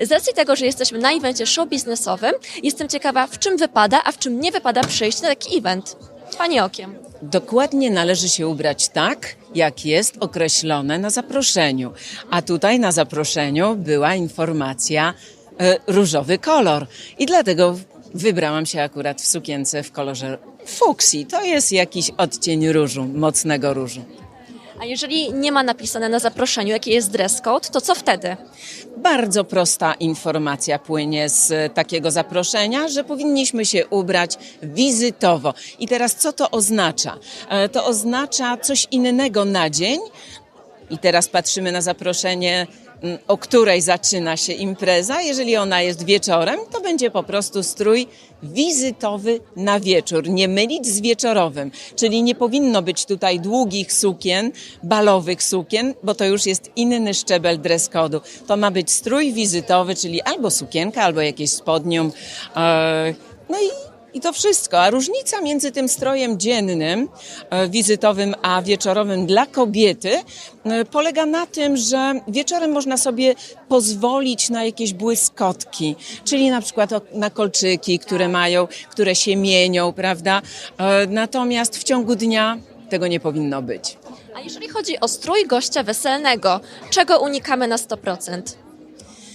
Z racji tego, że jesteśmy na evencie show biznesowym, jestem ciekawa, w czym wypada, a w czym nie wypada przyjść na taki event. Pani okiem. Dokładnie należy się ubrać tak, jak jest określone na zaproszeniu. A tutaj na zaproszeniu była informacja e, różowy kolor. I dlatego wybrałam się akurat w sukience w kolorze fuksji. To jest jakiś odcień różu, mocnego różu. A jeżeli nie ma napisane na zaproszeniu, jaki jest dress code, to co wtedy? Bardzo prosta informacja płynie z takiego zaproszenia, że powinniśmy się ubrać wizytowo. I teraz co to oznacza? E, To oznacza coś innego na dzień. I teraz patrzymy na zaproszenie, o której zaczyna się impreza. Jeżeli ona jest wieczorem, to będzie po prostu strój wizytowy na wieczór. Nie mylić z wieczorowym. Czyli nie powinno być tutaj długich sukien, balowych sukien, bo to już jest inny szczebel dress code'u. To ma być strój wizytowy, czyli albo sukienka, albo jakieś spodnium. E, No i i to wszystko. A różnica między tym strojem dziennym, e, wizytowym, a wieczorowym dla kobiety e, polega na tym, że wieczorem można sobie pozwolić na jakieś błyskotki, czyli na przykład na kolczyki, które mają, które się mienią, prawda? E, Natomiast w ciągu dnia tego nie powinno być. A jeżeli chodzi o strój gościa weselnego, czego unikamy na 100%?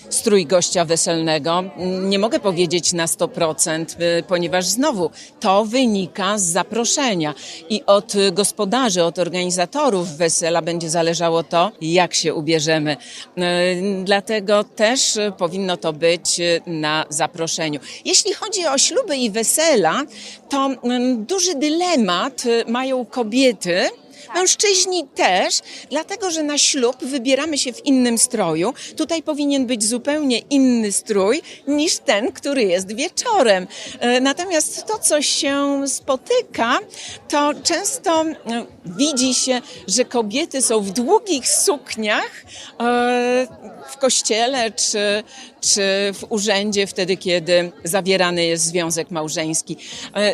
Strój gościa weselnego. Nie mogę powiedzieć na 100%, y, ponieważ znowu to wynika z zaproszenia i od gospodarzy, od organizatorów wesela będzie zależało to, jak się ubierzemy. Y, Dlatego też powinno to być na zaproszeniu. Jeśli chodzi o śluby i wesela, to mm, duży dylemat mają kobiety, Mężczyźni też, dlatego że na ślub wybieramy się w innym stroju. Tutaj powinien być zupełnie inny strój niż ten, który jest wieczorem. E, Natomiast to, co się spotyka, to często e, widzi się, że kobiety są w długich sukniach e, w kościele czy, czy w urzędzie wtedy, kiedy zawierany jest związek małżeński.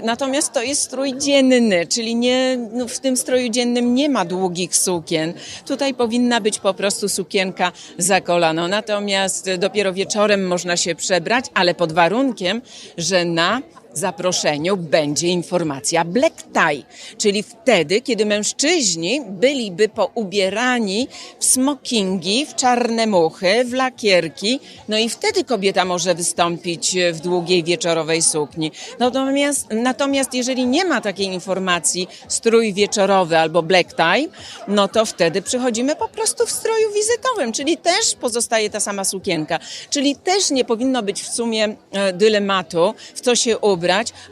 Natomiast to jest strój dzienny, czyli nie, no w tym stroju dziennym nie ma długich sukien. Tutaj powinna być po prostu sukienka za kolano. Natomiast dopiero wieczorem można się przebrać, ale pod warunkiem, że na zaproszeniu będzie informacja black tie, czyli wtedy, kiedy mężczyźni byliby poubierani w smokingi, w czarne muchy, w lakierki, no i wtedy kobieta może wystąpić w długiej wieczorowej sukni. Natomiast, natomiast jeżeli nie ma takiej informacji strój wieczorowy albo black tie, no to wtedy przychodzimy po prostu w stroju wizytowym, czyli też pozostaje ta sama sukienka, czyli też nie powinno być w sumie e, dylematu, w co się ubrać,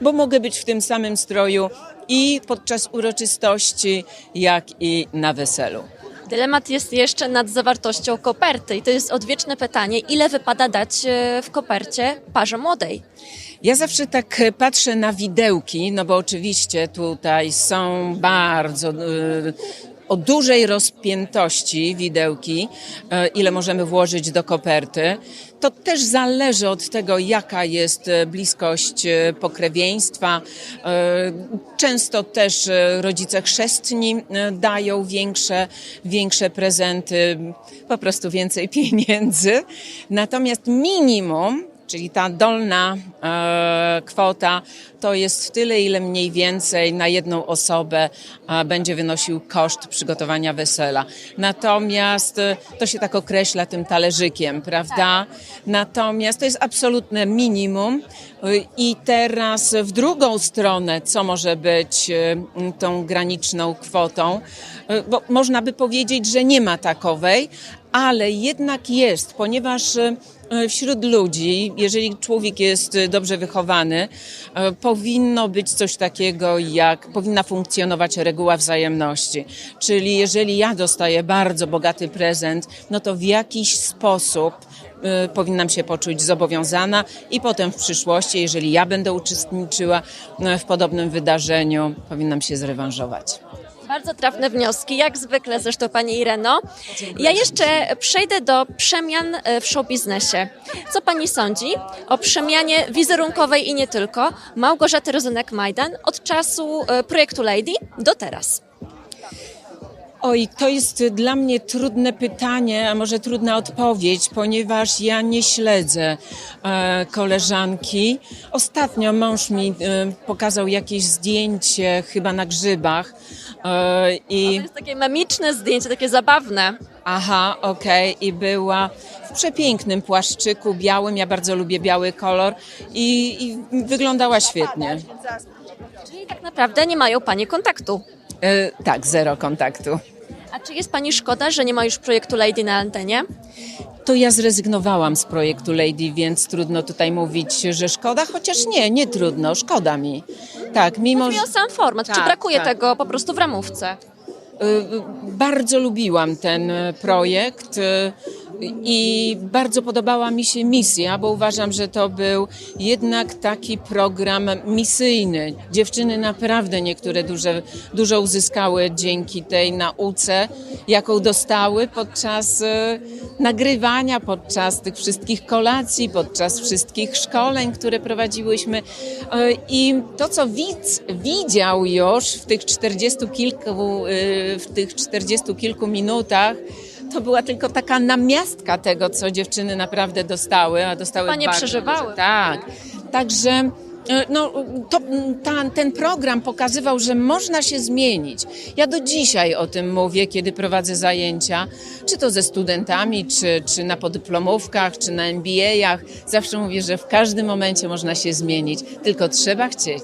bo mogę być w tym samym stroju i podczas uroczystości, jak i na weselu. Dylemat jest jeszcze nad zawartością koperty i to jest odwieczne pytanie, ile wypada dać e, w kopercie parze młodej? Ja zawsze tak e, patrzę na widełki, no bo oczywiście tutaj są bardzo y, o dużej rozpiętości widełki, e, ile możemy włożyć do koperty. To też zależy od tego, jaka jest e, bliskość e, pokrewieństwa. Często też rodzice chrzestni dają większe, większe prezenty, po prostu więcej pieniędzy. Natomiast minimum Czyli ta dolna e, kwota to jest tyle, ile mniej więcej na jedną osobę e, będzie wynosił koszt przygotowania wesela. Natomiast e, to się tak określa tym talerzykiem, prawda? Natomiast to jest absolutne minimum. E, I teraz w drugą stronę, co może być e, tą graniczną kwotą, E, bo można by powiedzieć, że nie ma takowej, ale jednak jest, ponieważ e, wśród ludzi, jeżeli człowiek jest e, dobrze wychowany, e, powinno być coś takiego jak, powinna funkcjonować reguła wzajemności. Czyli jeżeli ja dostaję bardzo bogaty prezent, no to w jakiś sposób e, powinnam się poczuć zobowiązana i potem w przyszłości, jeżeli ja będę uczestniczyła e, w podobnym wydarzeniu, powinnam się zrewanżować. Bardzo trafne wnioski, jak zwykle zresztą Pani Ireno. Ja jeszcze przejdę do przemian e, w show biznesie. Co Pani sądzi o przemianie wizerunkowej i nie tylko Małgorzaty Rozenek-Majdan od czasu e, projektu Lady do teraz? Oj, to jest dla mnie trudne pytanie, a może trudna odpowiedź, ponieważ ja nie śledzę e, koleżanki. Ostatnio mąż mi e, pokazał jakieś zdjęcie, chyba na grzybach. E, To I jest takie memiczne zdjęcie, takie zabawne. aha, okej, i była w przepięknym płaszczyku białym. Ja bardzo lubię biały kolor i, i wyglądała świetnie. Czyli tak naprawdę nie mają Pani kontaktu. E, tak, zero kontaktu. A czy jest Pani szkoda, że nie ma już projektu Lady na antenie? To ja zrezygnowałam z projektu Lady, więc trudno tutaj mówić, że szkoda, chociaż nie, nie trudno, szkoda mi. Tak, mimo Chodzi o sam format. Czy Tak, brakuje tak. tego po prostu w ramówce? Y, bardzo lubiłam ten y, projekt y, i bardzo podobała mi się misja, bo uważam, że to był jednak taki program misyjny. Dziewczyny naprawdę niektóre duże, dużo uzyskały dzięki tej nauce, jaką dostały podczas nagrywania, podczas tych wszystkich kolacji, podczas wszystkich szkoleń, które prowadziłyśmy. I to, co widz widział już w tych 40 kilku, w tych 40 kilku minutach, to była tylko taka namiastka tego, co dziewczyny naprawdę dostały, a dostały Panie bardzo przeżywały. dużo. Tak. Także e, no, to, ta, ten program pokazywał, że można się zmienić. Ja do dzisiaj o tym mówię, kiedy prowadzę zajęcia, czy to ze studentami, czy, czy na podyplomówkach, czy na MBA-ach. Zawsze mówię, że w każdym momencie można się zmienić, tylko trzeba chcieć.